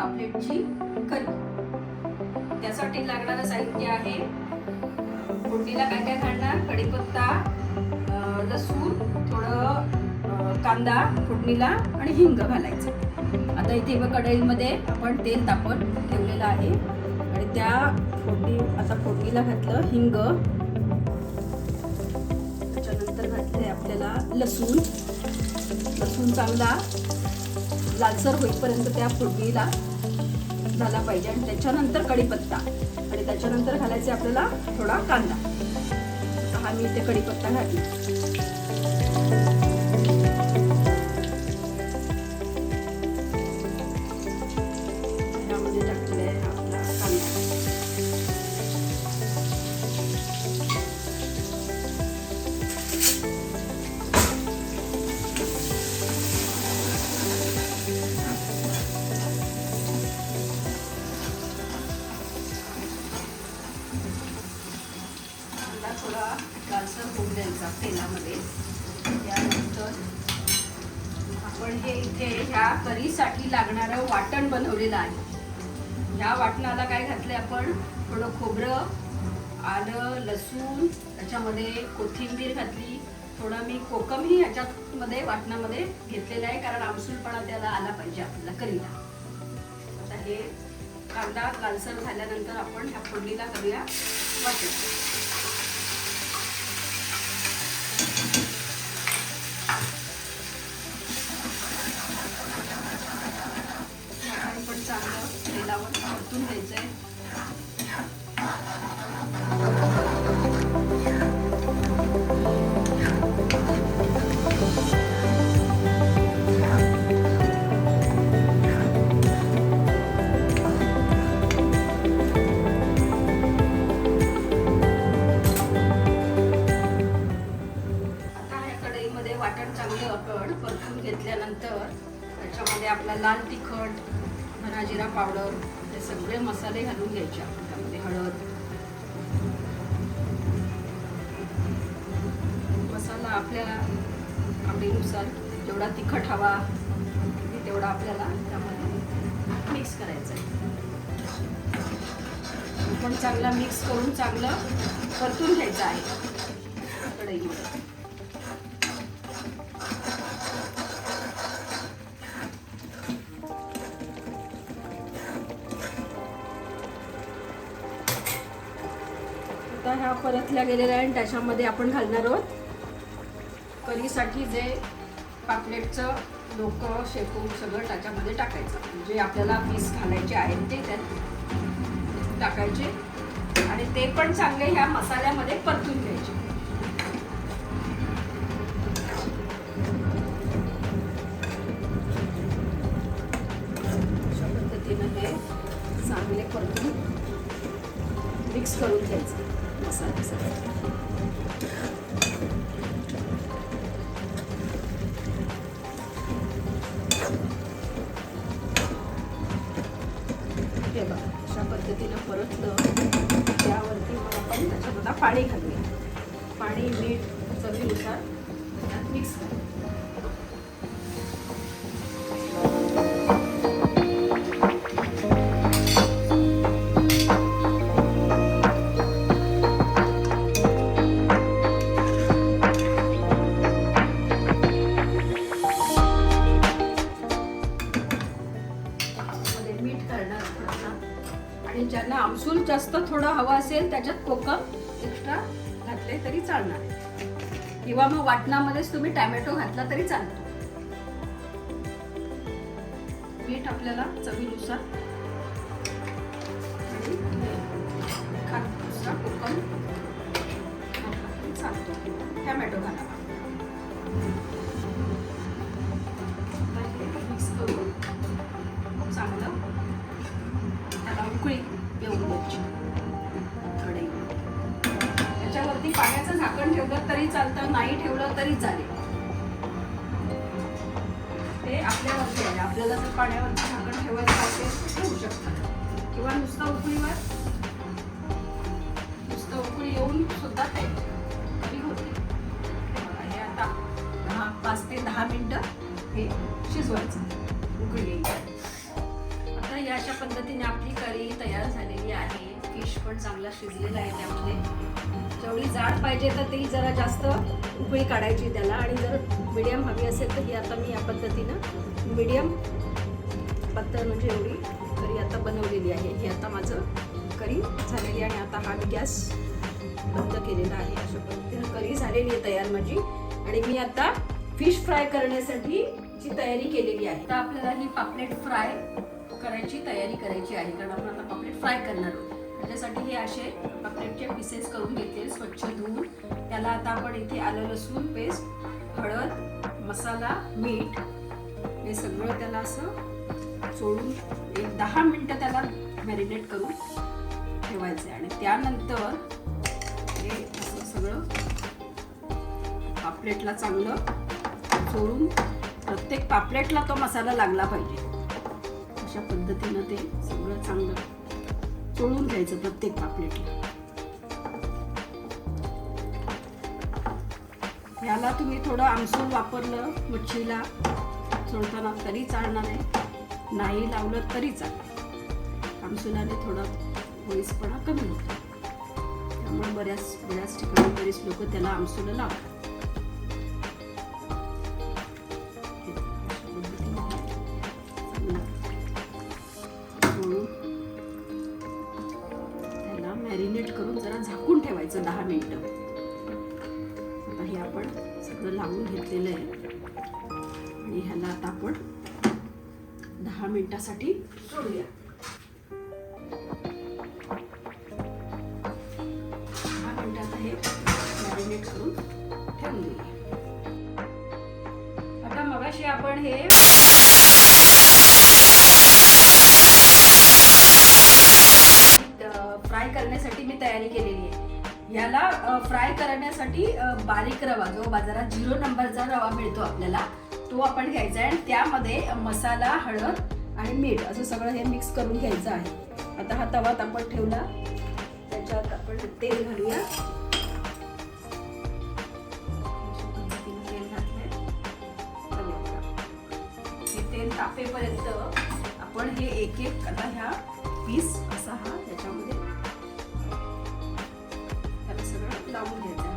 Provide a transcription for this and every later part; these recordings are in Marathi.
पापलेटची करी त्यासाठी लागणारं साहित्य आहे फोडणीला काय काय घालणार कढीपत्ता लसूण थोडं कांदा फोडणीला आणि हिंग घालायचं. आता इथे व कढईमध्ये आपण तेल तापत ठेवलेलं आहे आणि त्या फोडणी आता फोडणीला घातलं हिंग. त्याच्यानंतर घातले आपल्याला लसूण. लसूण चांगला लालसर होईपर्यंत त्या फोडणीला झाला पाहिजे आणि त्याच्यानंतर कढीपत्ता. आणि त्याच्यानंतर घालायचे आपल्याला थोडा कांदा. हा मी इथे कढीपत्ता घातला. होऊ तेलामध्ये. त्यानंतर आपण हे इथे ह्या करीसाठी लागणारं वाटण बनवलेलं आहे. ह्या वाटणाला काय घातले आपण? थोडं खोबरं आलं लसूण त्याच्यामध्ये कोथिंबीर घातली. थोडं मी कोकमही ह्याच्यामध्ये वाटणामध्ये घेतलेलं आहे कारण आमसूलपणा त्याला आला पाहिजे आपल्याला करीला आता हे कांदा लालसर झाल्यानंतर आपण ह्या फोडणीला करूया वाटण. पावडर ते सगळे मसाले घालून घ्यायचे आपण त्यामध्ये. हळद. मसाला आपल्या आवडीनुसार जेवढा तिखट हवा तेवढा आपल्याला त्यामध्ये मिक्स करायचा आहे. पण चांगला मिक्स करून चांगलं परतून घ्यायचं आहे कढईमध्ये. आता ह्या परतल्या गेलेल्या आहे आणि त्याच्यामध्ये आपण घालणार आहोत. करीसाठी जे पापलेटचं डोकं शेकून सगळं त्याच्यामध्ये टाकायचं. जे आपल्याला पीस घालायचे आहेत ते त्यात टाकायचे. आणि ते पण चांगले ह्या मसाल्यामध्ये परतून घ्यायचे. हे बघा अशा पद्धतीनं परतलं. त्यावरती मग आपण त्याच्यात आता पाणी घालूया. पाणी मीठ चवीनुसार त्यात मिक्स करूया. असेल त्याच्यात कोकम एक्स्ट्रा घातले तरी चालणार. किंवा मग वाटणामध्येच तुम्ही टॅमॅटो घातला तरी चालतो. मीठ आपल्याला चवीनुसार त्याच्यावरती पाण्याचं झाकण ठेवलं तरी चालतं नाही ठेवलं तरी चालेल. ते आपल्यावरती आहे. आपल्याला जर पाण्यावरती झाकण ठेवायचं असेल तर ठेवू शकतात किंवा नुसतं उकळीवर नुसतं उकळी येऊन सुद्धा ते कमी होते. हे आता दहा पाच ते दहा मिनटं हे शिजवायचं. उकळी आता या अशा पद्धतीने आपली करी तयार झालेली आहे. फिश पण चांगला शिजलेला आहे त्यामध्ये. जेवढी जाड पाहिजे तर ती जरा जास्त उकळी काढायची त्याला. आणि जर मिडियम हवी असेल तर ही आता मी या पद्धतीनं मिडियम पत्तर म्हणजे एवढी करी आता बनवलेली आहे. ही आता माझं करी झालेली आहे. आणि आता हा मी गॅस बंद केलेला आहे. अशा पद्धतीनं करी झालेली आहे तयार माझी. आणि मी आता फिश फ्राय करण्यासाठी जी तयारी केलेली आहे. तर आपल्याला ही पापलेट फ्राय करायची तयारी करायची आहे. कारण आपण आता पापलेट फ्राय करणार आहोत. त्याच्यासाठी हे असे पापलेटचे पीसेस करून घेतले स्वच्छ धुवून. त्याला आता आपण इथे आलं लसूण पेस्ट हळद मसाला मीठ हे सगळं त्याला असं चोळून एक दहा मिनटं त्याला मॅरिनेट करून ठेवायचं आहे. आणि त्यानंतर हे असं सगळं पापलेटला चांगलं चोळून प्रत्येक पापलेटला तो मसाला लागला पाहिजे. अशा पद्धतीनं ते सगळं चांगलं तळून घ्यायचं प्रत्येक पापलेटला. ह्याला तुम्ही थोडं आमसूल वापरलं मच्छीला सोडताना तरी चालणार आहे. नाही लावलं तरी चाल आमसुलाने थोडा वयसपणा कमी होतो. त्यामुळे बऱ्याच बऱ्याच ठिकाणी बरेच लोक त्याला आमसूला लावतात. दहा मिनिटासाठी सोडूया. दहा मिनिटात हे मॅरिनेट करून ठेवून देऊया आता मगाशी आपण हे फ्राय करण्यासाठी मी तयारी केलेली आहे. याला फ्राय करण्यासाठी बारीक रवा जो बाजारात झिरो नंबरचा रवा मिळतो आपल्याला तो आपण घ्यायचा आहे आणि त्यामध्ये मसाला हळद आणि मीठ असं सगळं हे मिक्स करून घ्यायचं आहे. आता हा तवा आपण ठेवला. त्याच्यात आपण तेल घालूया. तेल तेल तापेपर्यंत आपण हे एक एक आता ह्या पीस असा हा त्याच्यामध्ये त्याला सगळं लावून घ्यायचं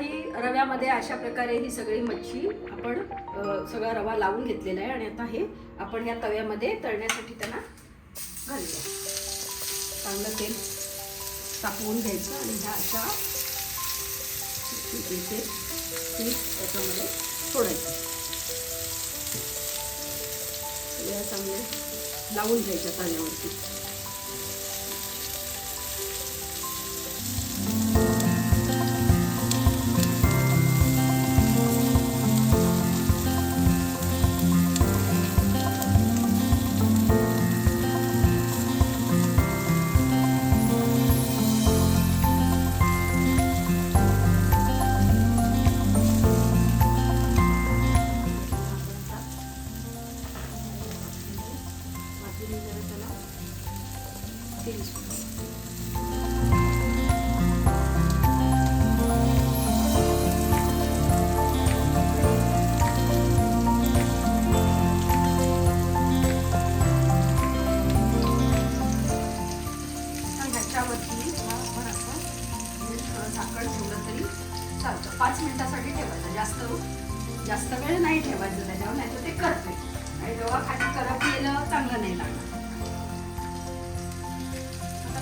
ही रव्यामध्ये अशा प्रकारे ही सगळी मच्छी आपण सगळा रवा लावून घेतलेला आहे आणि आता हे आपण या तव्यामध्ये तळण्यासाठी त्यांना घालूया. चांगलं तेल तापवून घ्यायचं आणि ह्या अशा इथे पीस त्याच्यामध्ये सोडायचं. या चांगले लावून घ्यायच्या तव्यावरती.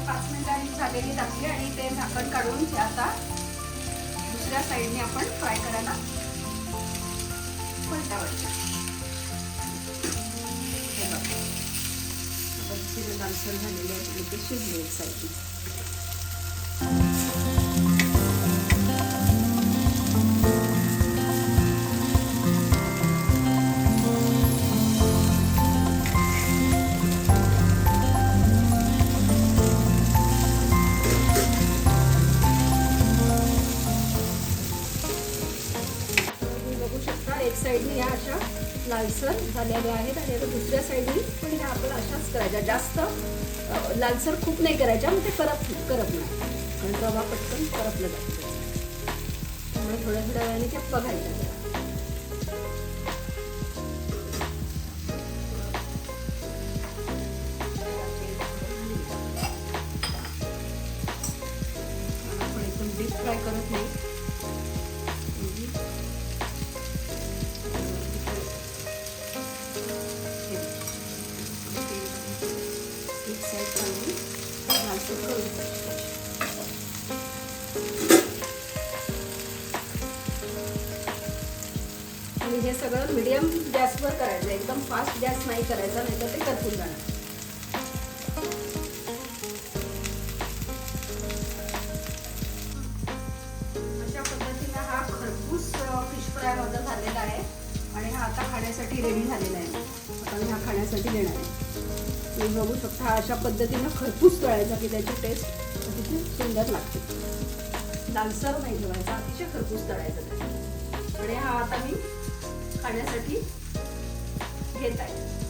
पाच मिनिटांनी झालेली टाकली आणि ते झाकण काढून ते आता दुसऱ्या साईडने आपण फ्राय करायला पलटावायचं हे बघा. पद्धतीने झालेली झालेले ते शिजले एक साईडने लालसर आहेत आणि आता दुसऱ्या साईडनी पण ह्या आपल्याला अशाच करायच्या. जास्त लालसर खूप नाही करायच्या मग ते करप करप नाही कारण रवा पटकन करपलं जातं. त्यामुळे थोड्या थोड्या वेळाने त्या बघायच्या फ्राय करत नाही. मिडियम गॅसवर करायचं एकदम फास्ट गॅस नाही करायचा नाही तर ते करपून जाणार. अशा पद्धतीनं हा खरपूस फिश फ्राय माझा झालेला आहे आणि हा आता खाण्यासाठी रेडी झालेला आहे. आता मी हा खाण्यासाठी देणार आहे. तुम्ही बघू शकता हा अशा पद्धतीनं खरपूस तळायचा की त्याची टेस्ट अतिशय सुंदर लागते. लालसर नाही ठेवायचा अतिशय खरपूस तळायचा आणि हा आता मी काढण्यासाठी घेत आहे